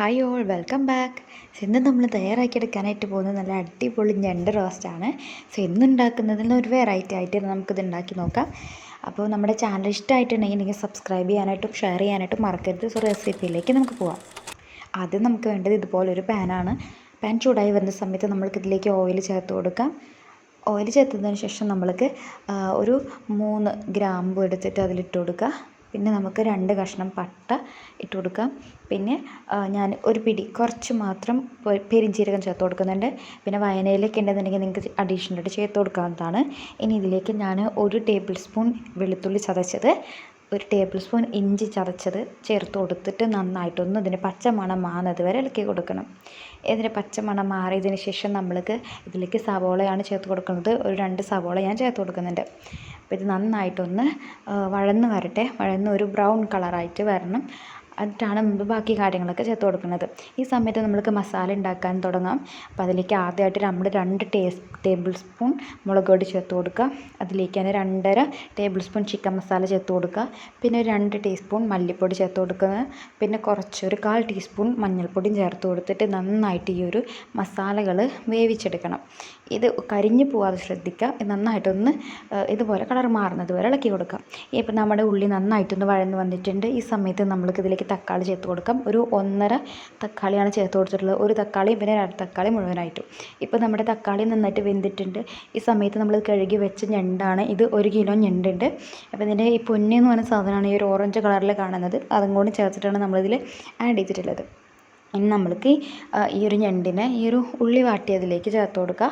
Hi all welcome back ഇന്ന് നമ്മൾ തയ്യാറാക്കിയെടുക്കാനായിട്ട് പോകുന്നത് നല്ല അടിപൊളി ഞണ്ട് റോസ്റ്റാണ് സോ ഇന്ന് ഉണ്ടാക്കുന്നതിൽ ഒരു വെറൈറ്റി ആയിട്ട് നമുക്കിത് ഉണ്ടാക്കി നോക്കാം. അപ്പോൾ നമ്മുടെ ചാനൽ ഇഷ്ടമായിട്ടുണ്ടെങ്കിൽ നിങ്ങൾ സബ്സ്ക്രൈബ് ചെയ്യാനായിട്ടും ഷെയർ ചെയ്യാനായിട്ടും മറക്കരുത്. സോ റെസിപ്പിയിലേക്ക് നമുക്ക് പോവാം. ആദ്യം നമുക്ക് വേണ്ടത് ഇതുപോലൊരു പാനാണ് പാൻ ചൂടായി വരുന്ന സമയത്ത് നമ്മൾക്ക് ഇതിലേക്ക് ഓയിൽ ചേർത്ത് കൊടുക്കാം. ഓയിൽ ചേർത്തതിന് ശേഷം നമ്മൾക്ക് ഒരു മൂന്ന് ഗ്രാമ്പു എടുത്തിട്ട് അതിലിട്ട് കൊടുക്കുക. പിന്നെ നമുക്ക് രണ്ട് കഷ്ണം പട്ട ഇട്ട് കൊടുക്കാം. പിന്നെ ഞാൻ ഒരു പിടി കുറച്ച് മാത്രം പെരിഞ്ജീരകം ചേർത്ത് കൊടുക്കുന്നുണ്ട്. പിന്നെ വയനയിലൊക്കെ ഉണ്ടെന്നുണ്ടെങ്കിൽ നിങ്ങൾക്ക് അഡീഷണലായിട്ട് ചേർത്ത് കൊടുക്കാവുന്നതാണ്. ഇനി ഇതിലേക്ക് ഞാൻ ഒരു ടേബിൾ സ്പൂൺ വെളുത്തുള്ളി ചതച്ചത് ഒരു ടേബിൾ സ്പൂൺ ഇഞ്ചി ചതച്ചത് ചേർത്ത് കൊടുത്തിട്ട് നന്നായിട്ടൊന്ന് ഇതിന് പച്ചമണം മാറുന്നത് വരെ ഇളക്കി കൊടുക്കണം. ഇതിന് പച്ചമണം മാറിയതിന് ശേഷം നമ്മൾക്ക് ഇതിലേക്ക് സവോളയാണ് ചേർത്ത് കൊടുക്കുന്നത്. ഒരു രണ്ട് സവോള ഞാൻ ചേർത്ത് കൊടുക്കുന്നുണ്ട്. അപ്പോൾ ഇത് നന്നായിട്ടൊന്ന് വഴന്ന് വരട്ടെ. വഴന്ന് ഒരു ബ്രൗൺ കളറായിട്ട് വരണം. എന്നിട്ടാണ് മുമ്പ് ബാക്കി കാര്യങ്ങളൊക്കെ ചേർത്ത് കൊടുക്കുന്നത്. ഈ സമയത്ത് നമ്മൾക്ക് മസാല ഉണ്ടാക്കാൻ തുടങ്ങാം. അപ്പോൾ അതിലേക്ക് ആദ്യമായിട്ട് നമ്മൾ രണ്ട് ടേസ് ടേബിൾ സ്പൂൺ മുളക് പൊടി ചേർത്ത് കൊടുക്കുക. അതിലേക്ക് തന്നെ രണ്ടര ടേബിൾ സ്പൂൺ ചിക്കൻ മസാല ചേർത്ത് കൊടുക്കുക. പിന്നെ ഒരു രണ്ട് ടീസ്പൂൺ മല്ലിപ്പൊടി ചേർത്ത് കൊടുക്കുന്നത് പിന്നെ കുറച്ച് ഒരു കാൽ ടീസ്പൂൺ മഞ്ഞൾപ്പൊടിയും ചേർത്ത് കൊടുത്തിട്ട് നന്നായിട്ട് ഈ ഒരു മസാലകൾ വേവിച്ചെടുക്കണം. ഇത് കരിഞ്ഞു പോകാതെ ശ്രദ്ധിക്കുക. നന്നായിട്ടൊന്ന് ഇതുപോലെ കളർ മാറുന്നത് വരെ ഇളക്കി കൊടുക്കുക. ഇപ്പം നമ്മുടെ ഉള്ളി നന്നായിട്ടൊന്ന് വഴന്ന് വന്നിട്ടുണ്ട്. ഈ സമയത്ത് നമ്മൾക്ക് ഇതിലേക്ക് തക്കാളി ചേർത്ത് കൊടുക്കാം. ഒരു ഒന്നര തക്കാളിയാണ് ചേർത്ത് കൊടുത്തിട്ടുള്ളത്. ഒരു തക്കാളിയും പിന്നെ രണ്ട് തക്കാളി മുഴുവനായിട്ടും. ഇപ്പോൾ നമ്മുടെ തക്കാളി നന്നായിട്ട് വെന്തിട്ടുണ്ട്. ഈ സമയത്ത് നമ്മൾ കഴുകി വെച്ച ഞണ്ടാണ്. ഇത് ഒരു കിലോ ഞണ്ടുണ്ട്. അപ്പോൾ ഇതിന്റെ ഈ പൊന്നി എന്ന് പറയുന്ന സാധനമാണ് ഈ ഒരു ഓറഞ്ച് കളറിൽ കാണുന്നത്. അതും കൂടി ചേർത്തിട്ടാണ് നമ്മളിതിൽ ആഡ് ചെയ്തിട്ടുള്ളത്. ഇനി നമ്മൾക്ക് ഈ ഒരു ഞണ്ടിനെ ഈ ഒരു ഉള്ളി വാട്ടിയതിലേക്ക് ചേർത്ത് കൊടുക്കുക.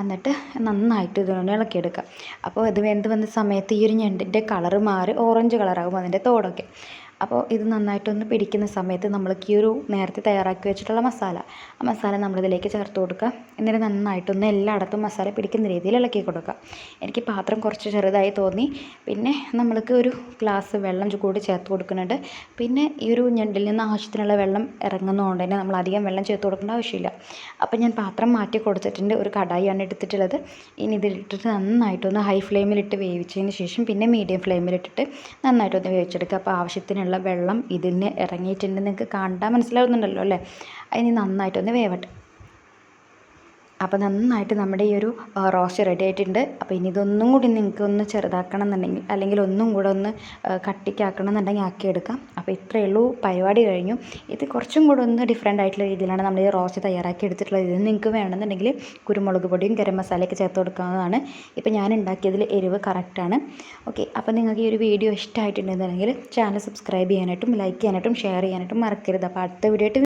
എന്നിട്ട് നന്നായിട്ട് ഇളക്കി എടുക്കുക അപ്പോൾ ഇത് വെന്ത് വന്ന സമയത്ത് ഈ ഒരു ഞണ്ടിന്റെ കളറ് മാറി ഓറഞ്ച് കളറാകും അതിന്റെ തോടൊക്കെ. അപ്പോൾ ഇത് നന്നായിട്ടൊന്ന് പിടിക്കുന്ന സമയത്ത് നമ്മൾക്ക് ഈ ഒരു നേരത്തെ തയ്യാറാക്കി വെച്ചിട്ടുള്ള മസാല ആ മസാല നമ്മളിതിലേക്ക് ചേർത്ത് കൊടുക്കുക. എന്നിട്ട് നന്നായിട്ടൊന്ന് എല്ലായിടത്തും മസാല പിടിക്കുന്ന രീതിയിൽ ഇളക്കി കൊടുക്കുക. എനിക്ക് പാത്രം കുറച്ച് ചെറുതായി തോന്നി. പിന്നെ നമ്മൾക്ക് ഒരു ഗ്ലാസ് വെള്ളം കൂടി ചേർത്ത് കൊടുക്കുന്നുണ്ട്. പിന്നെ ഈ ഒരു ഞണ്ടിൽ നിന്ന് ആവശ്യത്തിനുള്ള വെള്ളം ഇറങ്ങുന്നതുകൊണ്ട് തന്നെ നമ്മൾ അധികം വെള്ളം ചേർത്ത് കൊടുക്കേണ്ട ആവശ്യമില്ല. അപ്പോൾ ഞാൻ പാത്രം മാറ്റി കൊടുത്തിട്ടുണ്ട്. ഒരു കടായിയാണ് എടുത്തിട്ടുള്ളത്. ഇനി ഇതിലിട്ടിട്ട് നന്നായിട്ടൊന്ന് ഹൈ ഫ്ലെയിമിലിട്ട് വേവിച്ചതിന് ശേഷം പിന്നെ മീഡിയം ഫ്ലെയിമിലിട്ടിട്ട് നന്നായിട്ടൊന്ന് വേവിച്ചെടുക്കുക. അപ്പോൾ ആവശ്യത്തിന് ഉള്ള വെള്ളം ഇതിന് ഇറങ്ങിയിട്ടുണ്ട് നിങ്ങൾക്ക് കണ്ടാൽ മനസ്സിലാവുന്നുണ്ടല്ലോ അല്ലേ? അതിന് നന്നായിട്ടൊന്ന് വേവട്ടെ. അപ്പോൾ നന്നായിട്ട് നമ്മുടെ ഈ ഒരു റോസ്റ്റ് റെഡി ആയിട്ടുണ്ട്. അപ്പോൾ ഇനി ഇതൊന്നും കൂടി നിങ്ങൾക്ക് ഒന്ന് ചെറുതാക്കണം എന്നുണ്ടെങ്കിൽ അല്ലെങ്കിൽ ഒന്നും കൂടെ ഒന്ന് കട്ടിക്കാക്കണം എന്നുണ്ടെങ്കിൽ ആക്കിയെടുക്കാം. അപ്പോൾ ഇത്രയേ ഉള്ളൂ. പരിപാടി കഴിഞ്ഞു. ഇത് കുറച്ചും കൂടെ ഒന്ന് ഡിഫറെന്റ് ആയിട്ടുള്ള രീതിയിലാണ് നമ്മൾ ഈ റോസ്റ്റ് തയ്യാറാക്കി എടുത്തിട്ടുള്ളത്. ഇത് നിങ്ങൾക്ക് വേണമെന്നുണ്ടെങ്കിൽ കുരുമുളക് പൊടിയും ഗരം മസാലയൊക്കെ ചേർത്ത് കൊടുക്കാവുന്നതാണ്. ഇപ്പോൾ ഞാൻ ഉണ്ടാക്കിയതിൽ എരിവ് കറക്റ്റാണ് ഓക്കെ അപ്പോൾ നിങ്ങൾക്ക് ഈ ഒരു വീഡിയോ ഇഷ്ടമായിട്ടുണ്ടെന്നുണ്ടെങ്കിൽ ചാനൽ സബ്സ്ക്രൈബ് ചെയ്യാനായിട്ടും ലൈക്ക് ചെയ്യാനായിട്ടും ഷെയർ ചെയ്യാനായിട്ടും മറക്കരുത്. അപ്പോൾ അടുത്ത വീഡിയോ